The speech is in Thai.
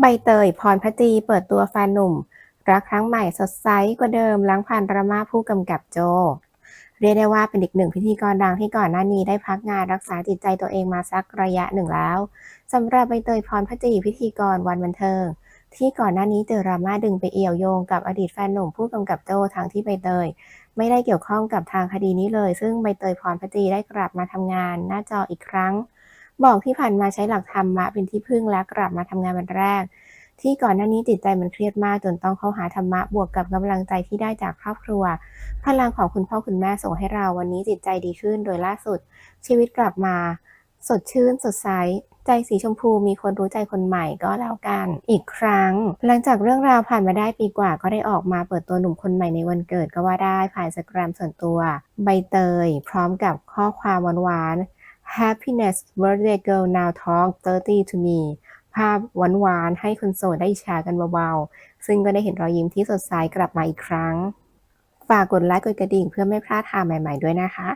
ใบเตยพรพจีเปิดตัวแฟนหนุ่ม รักครั้งใหม่สดใสกว่าเดิมหลังผ่านดราม่าผู้กำกับโจ เรียกได้ว่าเป็นอีกหนึ่งพิธีกรดังที่ก่อนหน้านี้ได้พักงานรักษาจิตใจตัวเองมาสักระยะหนึ่งแล้วสำหรับใบเตยพรพจีพิธีกรวันบันเทิง ที่ก่อนหน้านี้เจอดราม่าดึงไปเอี่ยวโยงกับอดีตแฟนหนุ่มผู้กำกับโจทางที่ใบเตย ไม่ได้เกี่ยวข้องกับทางคดีนี้เลย ซึ่งใบเตยพรพจีได้กลับมาทำงานหน้าจออีกครั้ง บอกที่ผ่านมาใช้หลักธรรมะเป็นที่พึ่งและกลับมาทำงานวันแรก ที่ก่อนหน้านี้จิตใจมันเครียดมากจนต้องเข้าหาธรรมะบวกกับกำลังใจที่ได้จากครอบครัว พลังของคุณพ่อคุณแม่ส่งให้เราวันนี้จิตใจดีขึ้น โดยล่าสุด ชีวิตกลับมา สดชื่น สดใสใจสีชมพูมีคนรู้ใจคนใหม่ก็แล้วกัน อีกครั้ง หลังจากเรื่องราวผ่านมาได้ปีกว่าก็ได้ออกมาเปิดตัวหนุ่มคนใหม่ในวันเกิดก็ว่าได้ผ่านสแกรมส่วนตัว ใบเตย พร้อมกับข้อความหวานๆ Happiness birthday girl now talk 30 to me ภาพหวานๆให้คนโสดได้อิจฉากันเบาๆ ซึ่งก็ได้เห็นรอยยิ้มที่สดใสกลับมาอีกครั้ง ฝากกดไลค์กดกระดิ่งเพื่อไม่พลาดข่าวใหม่ๆด้วยนะคะ